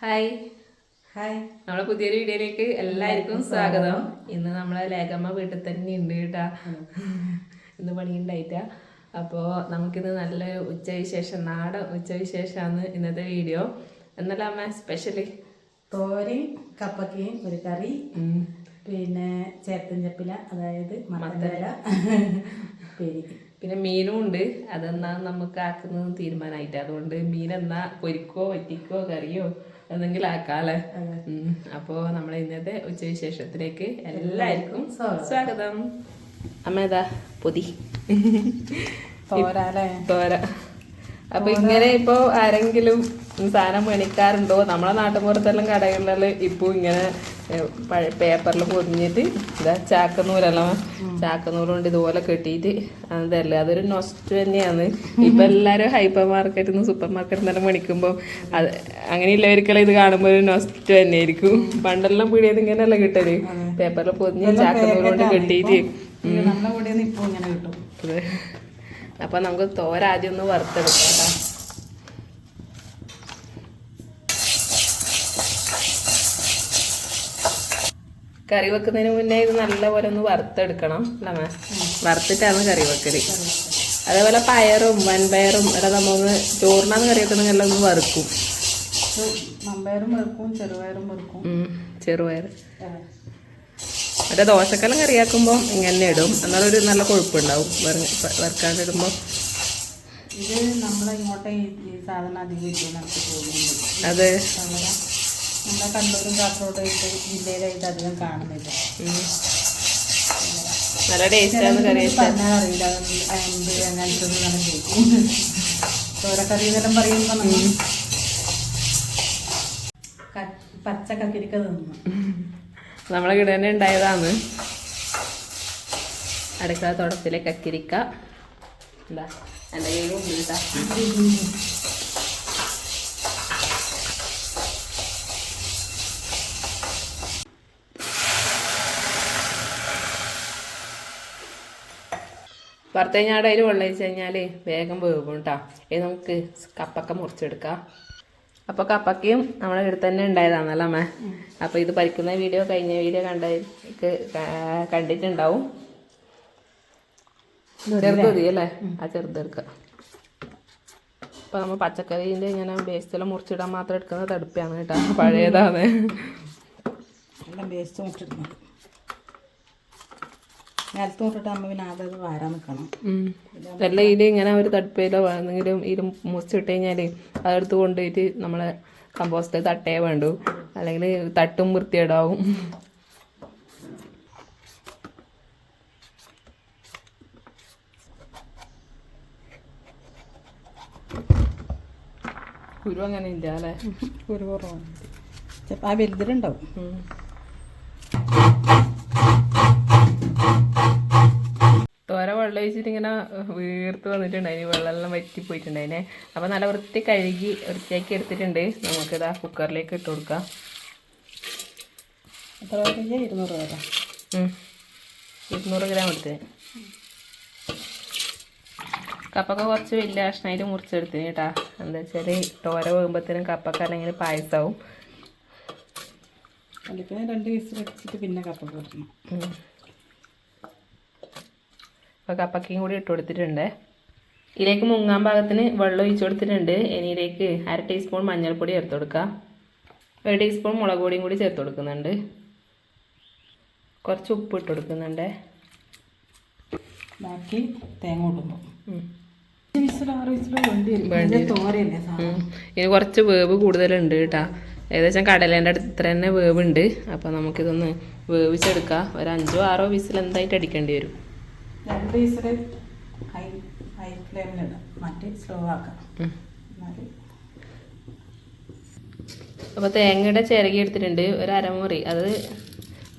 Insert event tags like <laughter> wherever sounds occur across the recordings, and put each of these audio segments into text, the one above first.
Hi. Hi. നമ്മളെ പുതിയൊരു വീഡിയോയിലേക്ക് എല്ലാവർക്കും സ്വാഗതം. ഇന്ന് നമ്മളെ ലേഖമ്മ വീട്ടിൽ തന്നെ ഉണ്ട് കേട്ടാ. ഇന്ന് പണിയുണ്ടായിട്ടാ. അപ്പോൾ നമുക്കിന്ന് നല്ലൊരു ഉച്ചവിശേഷം നാടൻ ഉച്ചവിശേഷമാണ് ഇന്നത്തെ വീഡിയോ. എന്നല്ല അമ്മ സ്പെഷ്യലി തോരി കപ്പക്കയും ഒരു കറി പിന്നെ ചേർത്തൻ ചപ്പില അതായത് മത്തല പേരി പിന്നെ മീനും ഉണ്ട്. അതെന്നാ നമുക്ക് ആക്കുന്നത് തീരുമാനമായിട്ട്. അതുകൊണ്ട് മീൻ എന്നാ പൊരിക്കോ വറ്റിക്കോ കറിയോ? എന്തെങ്കിലും ആക്കാല്ലേ. അപ്പോ നമ്മളെ ഇന്നത്തെ ഉച്ചവിശേഷത്തിലേക്ക് എല്ലാവർക്കും സ്വാഗതം. അമ്മ ഏതാ പൊതി? തോര. അപ്പൊ ഇങ്ങനെ ഇപ്പൊ ആരെങ്കിലും സാധനം മേടിക്കാറുണ്ടോ? നമ്മളെ നാട്ടുമ്പുറത്തെല്ലാം കടകളിലെല്ലാം ഇപ്പൊ ഇങ്ങനെ പേപ്പറിൽ പൊതിഞ്ഞിട്ട് ഇതാ ചാക്കനൂരല്ലോ കൊണ്ട് ഇതുപോലെ കെട്ടിയിട്ട് അതല്ല അതൊരു നൊസ്റ്റ് തന്നെയാണ്. ഇപ്പം എല്ലാവരും ഹൈപ്പർ മാർക്കറ്റിൽ നിന്ന് സൂപ്പർ മാർക്കറ്റിൽ നിന്നെല്ലാം മേടിക്കുമ്പോൾ അത് അങ്ങനെയുള്ളവർക്കെല്ലാം ഇത് കാണുമ്പോൾ ഒരു നൊസ്റ്റ് തന്നെയായിരിക്കും. പണ്ടെല്ലാം പീടിയത് ഇങ്ങനെയല്ല കിട്ടൽ? പേപ്പറിൽ പൊതിഞ്ഞ് ചാക്കനൂറ് കൊണ്ട് കെട്ടിയിട്ട്. അപ്പം കൂടെ ഇപ്പൊ ഇങ്ങനെ കിട്ടും. ഇത്. നമുക്ക് തോര ആദ്യം ഒന്ന് വറുത്തെടുക്കാം കറി വെക്കുന്നതിന് മുന്നേ ഇത് നല്ലപോലെ ഒന്ന് വറുത്തെടുക്കണം അല്ലേ വറുത്തിട്ടാണ് കറി വെക്കൽ. അതേപോലെ പയറും വൻപയറും ഇവിടെ നമ്മൾ ചോറിനാന്ന് കറി വെക്കണമെങ്കിൽ എല്ലാം ഒന്ന് വറുക്കും. മമ്പയറും വെറുക്കും ചെറുപയറും വെറുക്കും. ഉം, ചെറുപയർ. മറ്റേ ദോശക്കല്ലം കറിയാക്കുമ്പോൾ ഇങ്ങനെ ഇടും. എന്നാലും ഒരു നല്ല കൊഴുപ്പുണ്ടാവും വറുക്കാണ്ടിടുമ്പോൾ ഇത് നമ്മളെ ഇങ്ങോട്ടെ ഈ സാധനം അധികം അത്. നമ്മുടെ കണ്ണൂരും കാസർഗോഡ് ജില്ലയിലായിട്ട് അധികം കാണുന്നില്ല. നല്ല ടേസ്റ്റാണ് കറി പറഞ്ഞാൽ അറിയില്ല അയമ്പ് അങ്ങനത്തെ നല്ല കേൾക്കും. തോരക്കറി എന്നെല്ലാം പറയുമ്പോൾ നമ്മൾ ക- പച്ച കക്കിരിക്ക തിന്നു. നമ്മളെ ഇവിടെ തന്നെ ഉണ്ടായതാണ്. അടുക്കള തോട്ടത്തിലെ കക്കിരിക്ക. എന്താ? എന്റെ കയ്യിൽ ഉണ്ട് കേട്ടാ വറുത്ത് കഴിഞ്ഞാൽ വെള്ളം ഒഴിച്ച് കഴിഞ്ഞാൽ വേഗം വേകും കേട്ടോ ഇത് നമുക്ക് കപ്പൊക്കെ മുറിച്ചെടുക്കാം. അപ്പോൾ കപ്പക്കയും നമ്മുടെ ഇവിടെ തന്നെ ഉണ്ടായതാണല്ലോ അമ്മ. അപ്പോൾ ഇത് പരിക്കുന്ന വീഡിയോ കഴിഞ്ഞ വീഡിയോ കണ്ട കണ്ടിട്ടുണ്ടാവും. ചെറുതൊതി അല്ലേ? ആ ചെറുതെടുക്കുക അപ്പോൾ നമ്മൾ പച്ചക്കറീന്റെ ഇങ്ങനെ വേസ്റ്റെല്ലാം മുറിച്ചിടാൻ മാത്രം എടുക്കുന്നത് തടുപ്പാണ് കേട്ടോ. പഴയതാണ്. എല്ലാം വേസ്റ്റ് മുട്ടിടുന്നത് നിലത്ത് മുട്ടിട്ടാകുമ്പോൾ പിന്നെ അതത് വാരാൻ നിൽക്കണം. എല്ലാം ഇതിൽ ഇങ്ങനെ ഒരു തടുപ്പയിലോ എന്തെങ്കിലും ഇത് മുറിച്ചിട്ട് കഴിഞ്ഞാൽ അതെടുത്ത് കൊണ്ടുപോയിട്ട് നമ്മളെ കമ്പോസ്റ്റ് തട്ടേ വേണ്ടു. അല്ലെങ്കിൽ തട്ടും വൃത്തിയേടാവും കുരു അങ്ങനെ ഇല്ല അല്ലേ? ഗുരു കുറവാണ്. ചിലപ്പോൾ ആ വലുതിലുണ്ടാവും. ഒഴിച്ചിട്ട് ഇങ്ങനെ വീർത്ത് വന്നിട്ടുണ്ടായിന് വെള്ളമെല്ലാം വറ്റി പോയിട്ടുണ്ടായിനെ അപ്പോൾ നല്ല വൃത്തി കഴുകി വൃത്തിയാക്കി എടുത്തിട്ടുണ്ട്. നമുക്കിതാ കുക്കറിലേക്ക് ഇട്ട് കൊടുക്കാം. എത്ര ഇരുന്നൂറ് ഉം. ഇരുന്നൂറ് ഗ്രാം എടുത്ത്. കപ്പൊക്കെ കുറച്ച് വലിയ കഷ്ണമായിട്ട് മുറിച്ചെടുത്തിന് കേട്ടാ. എന്താ വെച്ചാൽ തോര പോകുമ്പോഴത്തേനും കപ്പൊക്കെ അല്ലെങ്കിൽ പായസമാവും അല്ലെങ്കിൽ രണ്ട് പീസ് വെച്ചിട്ട് പിന്നെ കപ്പൊക്കെ ഉം. അപ്പോൾ കപ്പക്കയും കൂടി ഇട്ട് കൊടുത്തിട്ടുണ്ട്. ഇതിലേക്ക് മുങ്ങാൻ പാകത്തിന് വെള്ളം ഒഴിച്ചു കൊടുത്തിട്ടുണ്ട്. ഇനി ഇതിലേക്ക് അര ടീസ്പൂൺ മഞ്ഞൾപ്പൊടി ചേർത്ത് കൊടുക്കാം ഒരു ടീസ്പൂൺ മുളക് പൊടിയും കൂടി ചേർത്ത് കൊടുക്കുന്നുണ്ട്. കുറച്ച് ഉപ്പ് ഇട്ട് കൊടുക്കുന്നുണ്ട്. ബാക്കി തേങ്ങ കൊടുക്കും ഇനി കുറച്ച് വേവ് കൂടുതലുണ്ട് കേട്ടോ. ഏകദേശം കടലേന്റെ അടുത്ത് ഇത്ര തന്നെ വേവുണ്ട്. അപ്പോൾ നമുക്കിതൊന്ന് വേവിച്ചെടുക്കാം. ഒരു അഞ്ചോ ആറോ വിസിൽ എന്തായിട്ട് അടിക്കേണ്ടി വരും. രണ്ട് വിസിൽ ഹൈ ഹൈ ഫ്ലെയിമിലിടാം മറ്റേ സ്ലോ ആക്കാം. എന്നാൽ അപ്പോൾ തേങ്ങയുടെ ചിരകി എടുത്തിട്ടുണ്ട്. ഒരു അരമുറി. അത്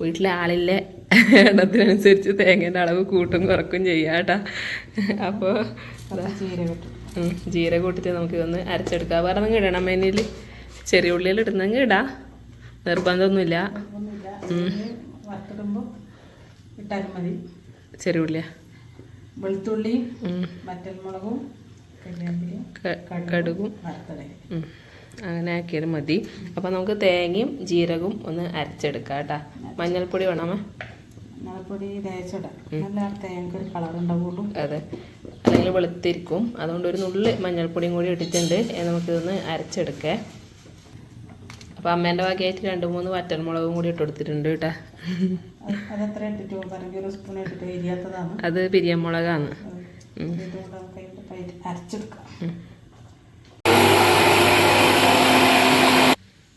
വീട്ടിലെ ആളിലെ എണ്ണത്തിനനുസരിച്ച് തേങ്ങേന്റെ അളവ് കൂട്ടും കുറക്കും ചെയ്യാം കേട്ടോ. അപ്പോൾ ജീരകം ഇട്ടിട്ട് നമുക്ക് ഒന്ന് അരച്ചെടുക്കാം. വേറെ നിങ്ങൾ ഇടണം മെനിൽ ചെറിയ ഉള്ളിയിൽ ഇടുന്നെങ്കിൽ ഇടാം. നിർബന്ധമൊന്നുമില്ല. ഇട്ടാലും മതി. ചെറിയ വെളുത്തുള്ളി മറ്റൽമുളകും കടുകും. അങ്ങനെ ആക്കിയത് മതി. അപ്പോൾ നമുക്ക് തേങ്ങയും ജീരകവും ഒന്ന് അരച്ചെടുക്കാം കേട്ടോ. മഞ്ഞൾപ്പൊടി വേണമേ? മഞ്ഞൾപ്പൊടി തേച്ചിടാം. നല്ല തേങ്ങ ഒരു കളർ ഉണ്ടാവുള്ളൂ. അതെ. അല്ലെങ്കിൽ വെളുത്തിരിക്കും. അതുകൊണ്ട് ഒരു നുള്ളി മഞ്ഞൾപ്പൊടിയും കൂടി ഇട്ടിട്ടുണ്ട്. നമുക്കിതൊന്ന് അരച്ചെടുക്കേ. അപ്പോൾ അമ്മേന്റെ വകയായിട്ട് രണ്ട് മൂന്ന് വറ്റൽമുളകും കൂടി ഇട്ട് കൊടുത്തിട്ടുണ്ട് കേട്ടോ. അത് പിരിയമുളകാണ്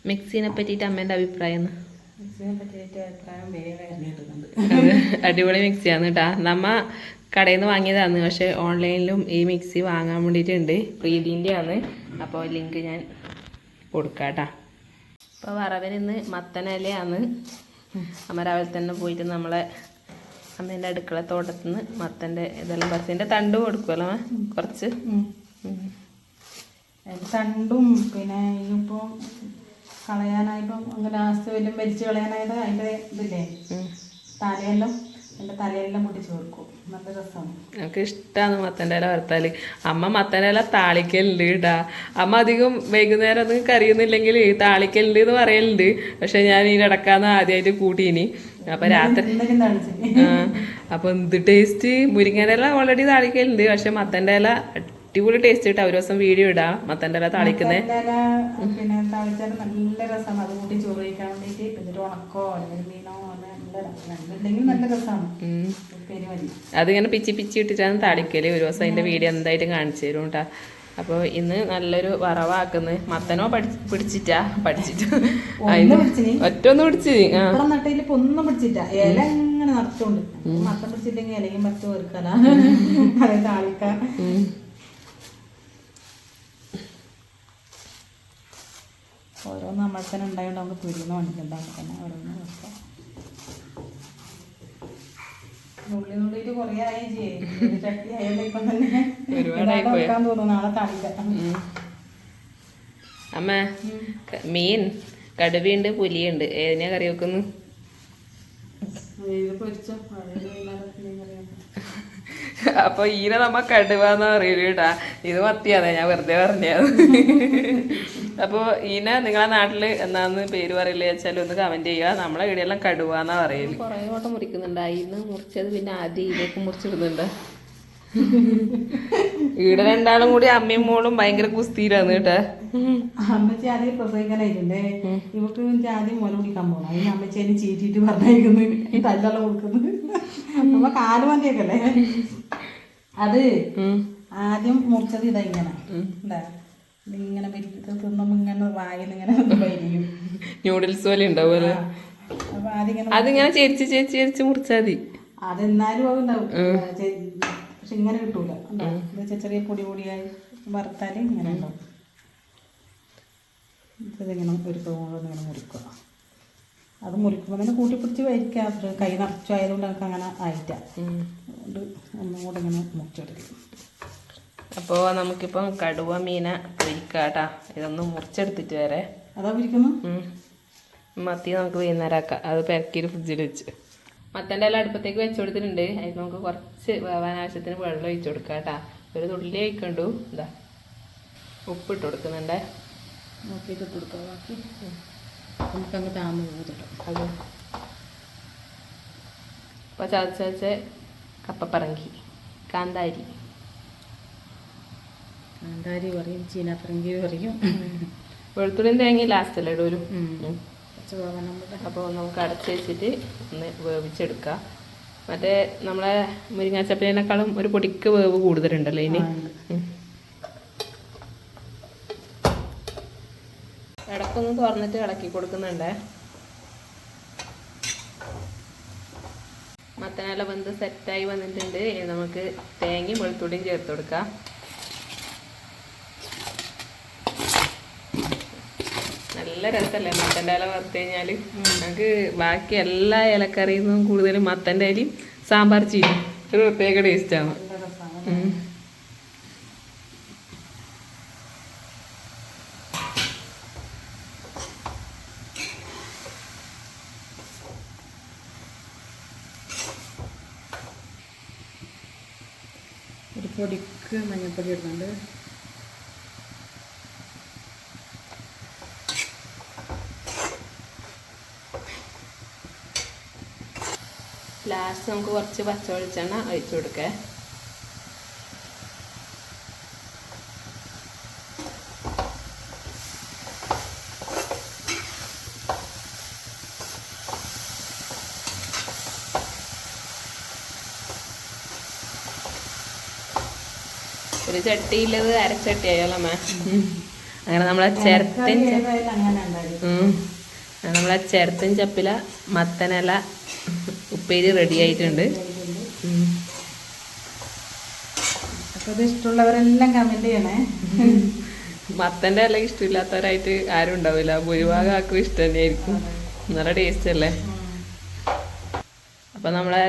മിക്സിനെ പറ്റിയിട്ട് അമ്മേന്റെ അഭിപ്രായം അടിപൊളി മിക്സിയാണ് കേട്ടാ. നമ്മ കടയിൽ നിന്ന് വാങ്ങിയതാണ്. പക്ഷെ ഓൺലൈനിലും ഈ മിക്സി വാങ്ങാൻ വേണ്ടിയിട്ടുണ്ട്. പ്രീതിന്റെ ആണ് അപ്പോൾ ലിങ്ക് ഞാൻ കൊടുക്കാം കേട്ടോ അപ്പോൾ വറവൻ ഇന്ന് മത്തനിലയാണ് അമ്മ രാവിലെ തന്നെ പോയിട്ട് നമ്മളെ അമ്മേന്റെ അടുക്കള തോട്ടത്തിൽ നിന്ന് മത്തന്റെ ഇതെല്ലാം പറിച്ചതിന്റെ തണ്ടും കൊടുക്കുമല്ലോ? കുറച്ച്? തണ്ടും പിന്നെ കളയാനായപ്പം അങ്ങനെ ലാസ്റ്റ് വല്ലതും മരിച്ച് കളയാനായത് അതിന്റെ ഇതില്ലേ. തലയെല്ലാം അതിന്റെ തലയെല്ലാം നല്ല രസമാണ്. എനിക്ക് ഇഷ്ടമാണ് മത്തന്റെ ഇല വറുത്താൽ അമ്മ മത്തന്റെ ഇല താളിക്കലുണ്ട് കേട്ടാ അമ്മ അധികം വൈകുന്നേരം ഒന്നും കറിയുന്നില്ലെങ്കിൽ താളിക്കലുണ്ട് എന്ന് പറയലുണ്ട്. പക്ഷെ ഞാൻ ഈ ഇടക്കാന്ന് ആദ്യമായിട്ട് കൂട്ടീനി അപ്പൊ രാത്രി അപ്പൊ എന്ത് ടേസ്റ്റ്? മുരിങ്ങന്റെ ഇല ഓൾറെഡി താളിക്കലുണ്ട്. പക്ഷെ മത്തന്റെ ഇല അടിപൊളി ടേസ്റ്റ് കിട്ടാ ഒരു ദിവസം വീഡിയോ ഇടാ. മത്തന്റെ ഇല പിന്നെ തളിച്ചാൽ നല്ല രസമാണ്. അത് കൂട്ടി ചോറ് കഴിക്കാൻ വേണ്ടിയിട്ട്. എന്നിട്ട് ഉണക്കോ അല്ലെങ്കിൽ അതിങ്ങനെ പിച്ചി പിച്ചി ഇട്ടിട്ടാണ് താളിക്കൽ. ഒരു ദിവസം അതിന്റെ വീഡിയോ എന്തായിട്ട് കാണിച്ചു തരും കേട്ടാ അപ്പോൾ ഇന്ന് നല്ലൊരു വറവാക്കുന്ന. മത്തനോ പഠി പിടിച്ചിട്ടാ? പഠിച്ചിട്ട്. ഒറ്റ ഒന്ന് പിടിച്ച് ഒന്നും പിടിച്ചില്ല. ഇല ഇങ്ങനെ നിറച്ചോണ്ട്. മത്തൻ പിടിച്ചില്ലെങ്കിൽ ഇലയും പച്ച വെറുക്കല അതെ താളിക്ക. ഓരോന്ന് ഉണ്ടായോണ്ട് നമുക്ക് തുരുന്ന വേണ്ടിട്ടുണ്ടാകും തന്നെ ഓരോന്ന് വെക്കാം ഉള്ളി നുള്ളിയിട്ട് കുറേ ആയി ചെയ്യും ചട്ടി ആയാലും ഇപ്പം തന്നെ ഒരുപാടായി ഇതാ വെക്കാൻ തോന്നുന്നു. നാളെ താളിക്കാം അമ്മ മീൻ കടുവയുണ്ട് പുലിയുണ്ട്. ഏതിനാ കറി വെക്കുന്നു? അപ്പൊ ഈനെ നമ്മ കടുവാന്ന് പറയൽ കേട്ടാ. ഇത് മത്തിയാതെ ഞാൻ വെറുതെ പറഞ്ഞത്. അപ്പൊ ഈന നിങ്ങളെ നാട്ടിൽ എന്നാന്ന് പേര് പറയില്ല വെച്ചാൽ ഒന്ന് കമന്റ് ചെയ്യുക. നമ്മളെ ഇവിടെയെല്ലാം കടുവാന്നാ പറയൽ. കൊറേ വട്ടം മുറിക്കുന്നുണ്ട്. ഇന്ന് മുറിച്ചത് പിന്നെ ആദ്യം ഇതിലേക്ക് മുറിച്ചിടുന്നുണ്ട്. ഇവിടെ രണ്ടാളും കൂടി അമ്മയും മോളും ഭയങ്കര കുസ്തിയിലാണ് കേട്ടാ. അമ്മച്ചി ആദ്യം പ്രസവിക്കാനായിട്ടുണ്ട്. ഇവക്ക് ആദ്യം മോനെ കുടിക്കാൻ പോകണം അതിന് അമ്മച്ചി അതിന് ചീറ്റിട്ട് പറഞ്ഞേക്കുന്നു. തല്ലെല്ലാം കൊടുക്കുന്നത് നമ്മ കാൽ മതിയൊക്കെയല്ലേ അത് ആദ്യം മുറിച്ചത് ഇതാ ഇങ്ങനെ. എന്താ? ഇങ്ങനെ വലിയത് തിന്നുമ്പോ ഇങ്ങനെ വായിൽ ഇങ്ങനെ വരിയും ന്യൂഡിൽസ് പോലെ ഉണ്ടാവും അപ്പൊ ആദ്യം അതിങ്ങനെ ചേരിച്ച് ചേരിച്ച് ചേരിച്ച് മുറിച്ചാൽ മതി. അതെന്നാലും അത് ഉണ്ടാവും. ചെ- പക്ഷെ ഇങ്ങനെ കിട്ടൂല. എന്താ? ഇത് ചെറിയ പൊടി പൊടിയായി വറുത്താൽ ഇങ്ങനെ ഉണ്ടാവും. ഇതിങ്ങനെ ഒരു കൗണ്ട് ഇങ്ങനെ മുറിക്കുക. അത് മുറിക്കുമ്പോൾ തന്നെ കൂട്ടി പിടിച്ച് വരിക്കുക കൈ നിറച്ചായതുകൊണ്ട് എനിക്ക് അങ്ങനെ ആയിട്ടാ. അതുകൊണ്ട് ഒന്നും കൂടെ ഇങ്ങനെ മുറിച്ചെടുക്കും. അപ്പോൾ നമുക്കിപ്പം കടുവ മീന പൊരിക്കാട്ടാ. ഇതൊന്ന് മുറിച്ചെടുത്തിട്ട് വരെ. അതാ പിരിക്കുന്നു. മത്തി നമുക്ക് വൈകുന്നേരം ആക്കാം അത് പെരക്കി ഫ്രിഡ്ജിൽ വെച്ച്. മത്തന്റെ എല്ലാം അടുപ്പത്തേക്ക് വെച്ച് കൊടുത്തിട്ടുണ്ട്. അതിൽ നമുക്ക് കുറച്ച് വേവാൻ ആവശ്യത്തിന് വെള്ളം ഒഴിച്ചു കൊടുക്കാം കേട്ടാ ഒരു തുള്ളി ഒഴിക്കണ്ടു. ഇതാ. ഉപ്പിട്ട് കൊടുക്കുന്നുണ്ടേ. നോക്കിയിട്ട് ഇട്ട് ബാക്കി അത്. അപ്പോൾ ചതച്ച് വെച്ച് കപ്പപ്പറങ്കി കാന്താരി. കാന്താരി പറയും ചീനാപ്പറങ്കി പറയും. വെളുത്തുള്ളിയും തേങ്ങി ലാസ്റ്റല്ലേ ഇടൂരും അപ്പോൾ നമുക്ക് അടച്ച് വെച്ചിട്ട് ഒന്ന് വേവിച്ചെടുക്കാം. മറ്റേ നമ്മളെ മുരിങ്ങാച്ചപ്പലിനേക്കാളും ഒരു പൊടിക്ക് വേവ് കൂടുതലുണ്ടല്ലോ ഇനി. ഇടക്കൊന്ന് തുറന്നിട്ട് ഇളക്കി കൊടുക്കുന്നുണ്ടേ. മത്തനാല വെന്ത് സെറ്റായി വന്നിട്ടുണ്ട്. നമുക്ക് തേങ്ങയും വെളുത്തുള്ളിയും ചേർത്ത് കൊടുക്കാം. നല്ല രസമല്ലേ മത്തന്റെ ഇല വറുത്ത് കഴിഞ്ഞാൽ നമുക്ക് ബാക്കി എല്ലാ ഇലക്കറിയിൽ നിന്നും കൂടുതലും മത്തന്റെ ഇലയും സാമ്പാർ ചീനും ഒരു പ്രത്യേക ടേസ്റ്റാണ്. ഒരു പൊടിക്ക് മഞ്ഞപ്പൊടി ഇടുന്നുണ്ട്. ലാസ്റ്റ് നമുക്ക് കുറച്ച് പച്ച വെളിച്ചെണ്ണ ഒഴിച്ചു കൊടുക്കേ. ഒരു ചട്ടിയില്ലത് അരച്ചട്ടി ആയാലോ അമ്മ അങ്ങനെ നമ്മളെ ചിരത്തൻ നമ്മളെ ചിരത്തൻ ചപ്പില മത്തനില ഉപ്പേരി റെഡി ആയിട്ടുണ്ട്. അപ്പോൾ ഇത് ഇഷ്ടമുള്ളവരെല്ലാം കമന്റ് ചെയ്യണേ. മത്തന്റെ അല്ല ഇഷ്ടമില്ലാത്തവരായിട്ട് ആരും ഉണ്ടാവില്ല ഭൂരിഭാഗം ആക്കും ഇഷ്ടം തന്നെയായിരിക്കും. നല്ല ടേസ്റ്റ് അല്ലേ? അപ്പൊ നമ്മളെ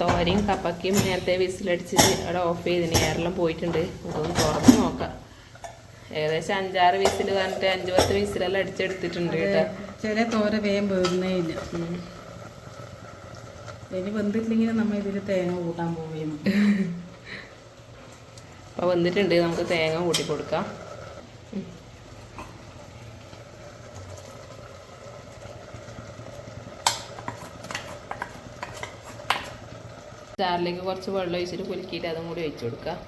തോരയും കപ്പക്കയും നേരത്തെ വിസിലടിച്ചിട്ട് അവിടെ ഓഫ് ചെയ്തിന്. എയറെല്ലാം പോയിട്ടുണ്ട്. നമുക്കൊന്ന് തുറന്ന് നോക്കാം. ഏകദേശം അഞ്ചാറ് വിസിൽ പറഞ്ഞിട്ട് അഞ്ചു പത്ത് വിസിലെല്ലാം അടിച്ചെടുത്തിട്ടുണ്ട് കേട്ടോ. ചില തോര വേഗം വേകുന്നേ ഇല്ല. ഇനി വെന്തിട്ടില്ലെങ്കിൽ നമ്മൾ ഇതിൽ തേങ്ങ കൂട്ടാൻ പോവുകയും അപ്പൊ വന്നിട്ടുണ്ട് നമുക്ക് തേങ്ങ കൂട്ടി കൊടുക്കാം. ചാറിലേക്ക് കുറച്ച് വെള്ളം ഒഴിച്ചിട്ട് കുലുക്കിയിട്ട് അതും കൂടി ഒഴിച്ചു കൊടുക്കാം.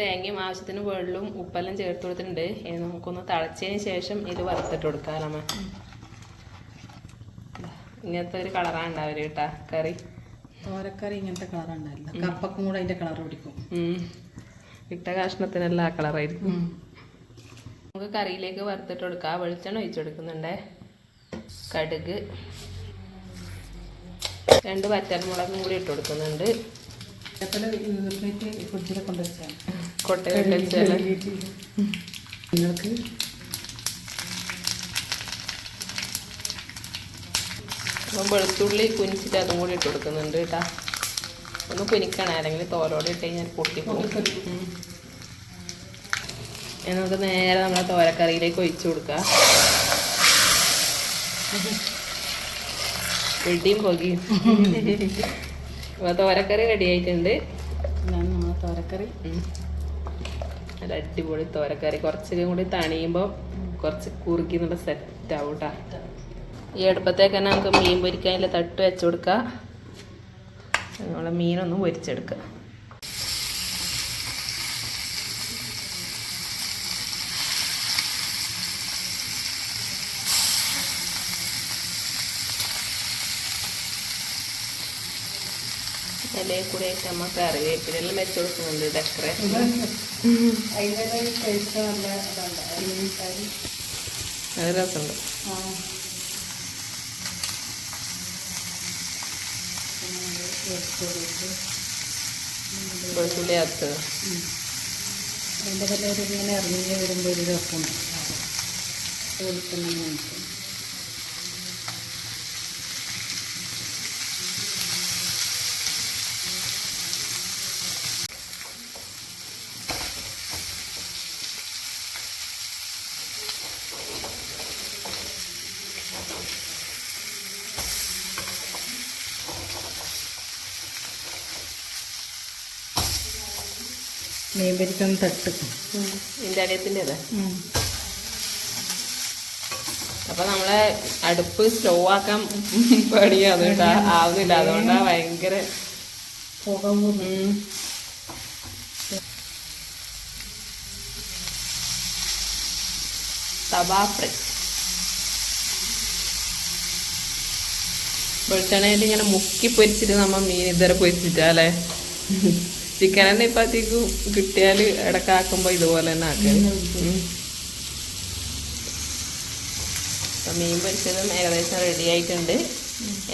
തേങ്ങയും ആവശ്യത്തിന് വെള്ളവും ഉപ്പെല്ലാം ചേർത്ത് കൊടുത്തിട്ടുണ്ട്. ഇനി നമുക്കൊന്ന് തിളച്ചതിന് ശേഷം ഇത് വറുത്തിട്ട് കൊടുക്കാമല്ലോ ഇങ്ങനത്തെ ഒരു കളറാണ് ഉണ്ടാവൽ കേട്ടാ കറി. തോരക്കറി ഇങ്ങനത്തെ കളറുണ്ടാവില്ല കപ്പക്കും കൂടെ അതിന്റെ കളർ പിടിക്കും. ഇട്ട കഷ്ണത്തിനെല്ലാം ആ കളറായിരിക്കും നമുക്ക് കറിയിലേക്ക് വറുത്തിട്ട് കൊടുക്കാം. വെളിച്ചെണ്ണ ഒഴിച്ചു കൊടുക്കുന്നുണ്ടേ. കടുക്. രണ്ട് വറ്റൽമുളകും കൂടി ഇട്ട് കൊടുക്കുന്നുണ്ട്. ഫ്രിഡ്ജിലെ കൊണ്ടുവച്ചാൽ നിങ്ങൾക്ക് അപ്പം വെളുത്തുള്ളി കുനിച്ചിട്ട് അതും കൂടി ഇട്ട് കൊടുക്കുന്നുണ്ട് കേട്ടാ. ഒന്ന് കുനിക്കണം അല്ലെങ്കിൽ തോലോടെ ഇട്ട് കഴിഞ്ഞാൽ പൊട്ടിപ്പോകും നമുക്ക് നേരെ നമ്മളെ തോരക്കറിയിലേക്ക് ഒഴിച്ചു കൊടുക്കാം. വെടിയും പൊകിയും. <laughs> അപ്പോൾ തോരക്കറി റെഡി ആയിട്ടുണ്ട്. ഞാൻ നമ്മളെ തോരക്കറി. നല്ല അടിപൊളി തോരക്കറി. കുറച്ചും കൂടി തണിയുമ്പോൾ കുറച്ച് കുറുക്കി സെറ്റ് ആവും ഈ അടുപ്പത്തേക്ക് തന്നെ നമുക്ക് മീൻ പൊരിക്കാനുള്ള തട്ട് വെച്ച് കൊടുക്കാം. നമ്മൾ മീനൊന്ന് പൊരിച്ചെടുക്കുക ഇലയിൽ കൂടെ ആയിട്ട് കറിവേപ്പിനെല്ലാം വെച്ച് കൊടുക്കുന്നുണ്ട് ഡെക്കറേഷൻ അതിന്റെ അത് രസമുണ്ട്. വെളുത്തുള്ളി അതിന്റെ ഇങ്ങനെ ഇറങ്ങി വരുമ്പോൾ ഒരു രസമുണ്ട്. വെളുത്തുള്ളി മീൻ പൊരിക്കുന്ന തട്ട് ഇതിന്റെ അടിയത്തിന്റെ അപ്പൊ നമ്മളെ അടുപ്പ് സ്ലോ ആക്കാൻ പണിയാണ് കേട്ടോ. ആവുന്നില്ല. അതുകൊണ്ടാ ഭയങ്കര പുക വെളിച്ചെണ്ണയിൽ ഇങ്ങനെ മുക്കി പൊരിച്ചിട്ട് നമ്മ മീൻ ഇതുവരെ പൊരിച്ചിട്ടാ അല്ലേ? ചിക്കൻ തന്നെ ഇപ്പത്തേക്കും കിട്ടിയാൽ ഇടക്കാക്കുമ്പോ ഇതുപോലെ തന്നെ ആക്കൽ. അപ്പം മീൻ പൊരിച്ചതും ഏകദേശം റെഡി ആയിട്ടുണ്ട്.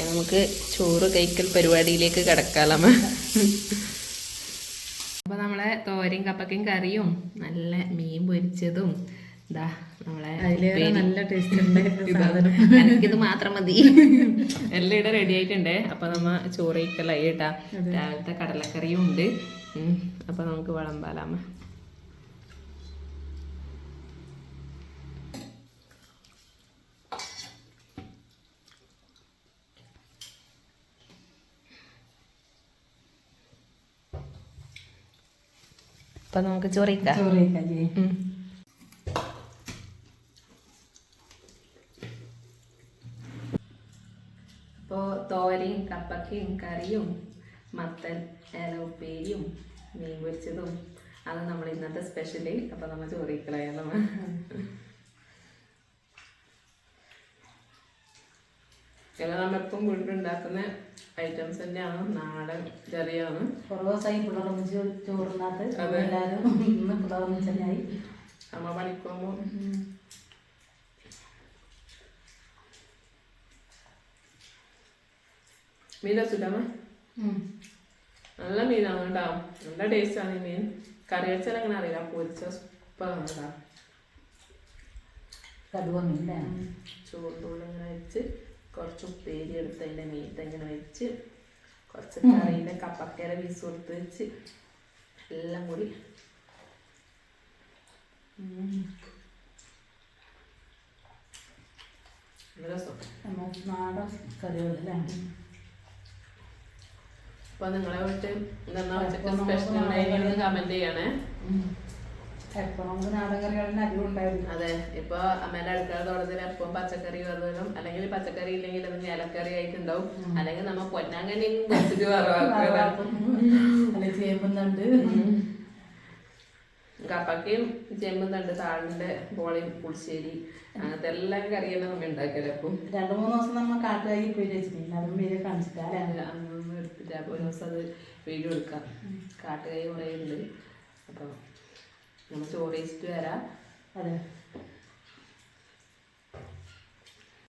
നമുക്ക് ചോറ് കഴിക്കൽ പരിപാടിയിലേക്ക് കിടക്കാലമ്മ അപ്പോൾ നമ്മളെ തോരയും കപ്പക്കയും കറിയും നല്ല മീൻ പൊരിച്ചതും ഇതാ നമ്മളെ നല്ല ടേസ്റ്റ് എനിക്കിത് മാത്രം മതി. <laughs> എല്ലാം ഇവിടെ റെഡി ആയിട്ടുണ്ട്. അപ്പൊ നമ്മ ചോറ് കഴിക്കലായി കേട്ടാ? രാവിലത്തെ കടലക്കറിയും ഉണ്ട്. അപ്പൊ നമുക്ക് വിളമ്പാലാമ അപ്പൊ നമുക്ക് ചോറിക്കാം ചോറ് കഴിക്കാം ചെയ്യും അപ്പോൾ കപ്പക്കയും കറിയും മത്തൻ ഇല ഉപ്പേരിയും മീൻ പൊരിച്ചതും. അത് നമ്മൾ ഇന്നത്തെ സ്പെഷ്യൽ അപ്പം നമ്മൾ ചോറിക്കളയാലോ ഇതെല്ലാം നമ്മളിപ്പം വീട്ടിലുണ്ടാക്കുന്ന ഐറ്റംസ് തന്നെയാണ്. നാടൻ ചെറിയാണ് കുറേ ദിവസമായി പിള്ളേർമിച്ച് ചോറിനകത്ത്. അതെല്ലാവരും ഇന്ന് പിള്ളേർമിച്ച് തന്നെയായി. അമ്മ പണിക്കുമ്പോൾ മീൻ രസിട്ടാമ നല്ല മീനാണ് കേട്ടോ നല്ല ടേസ്റ്റാണ് ഈ മീൻ. കറി വെച്ചാൽ അങ്ങനെ അറിയില്ല. പൊരിച്ച സൂപ്പറാണ് കേട്ടോ ചോറിന്റെ ഇങ്ങനെ വെച്ച് കുറച്ച് ഉപ്പേരി എടുത്ത് അതിന്റെ മീറ്റ് ഇങ്ങനെ വെച്ച് കുറച്ച് കറിയിലെ കപ്പക്കര പീസ് കൊടുത്ത് വെച്ച് എല്ലാം കൂടി. നാടൻ കറികളല്ലേ? അപ്പൊ നിങ്ങളെ വിട്ട് എന്താ ഉച്ചയ്ക്ക് സ്പെഷ്യൽ ഉണ്ടായിരുന്നു കമന്റ് ചെയ്യണേ. അതെ. ഇപ്പൊ അമ്മേന്റെ അടുക്കള തുടങ്ങി എപ്പം പച്ചക്കറി വറുതും അല്ലെങ്കിൽ പച്ചക്കറി ഇല്ലെങ്കിൽ അത് ഇലക്കറി ആയിട്ടുണ്ടാവും. അല്ലെങ്കിൽ നമ്മ പൊന്നാങ്കണ്ണിയും വെച്ചിട്ട് വറവാക്കുക ചേമ്പുന്നുണ്ട് കപ്പക്കയും ചെമ്പും തണ്ട് താഴിന്റെ ബോളയും പുളിശ്ശേരി അങ്ങനത്തെ എല്ലാം കറിയെല്ലാം നമ്മൾ ഉണ്ടാക്കിയത് അപ്പം രണ്ടു മൂന്ന് ദിവസം നമ്മൾ കാട്ടുകാരി പോയി വെച്ചിട്ടുണ്ട് അതും പേര് കാണിച്ചിട്ടാ അത് അന്നൊന്നും എടുത്തില്ല. അപ്പൊ ഒരു ദിവസം അത് വീട് എടുക്കാം. കാട്ടുകാരി കുറേ ഉണ്ട്. അപ്പം നമ്മൾ ചോറ് വെച്ചിട്ട് വരാം. അതെ.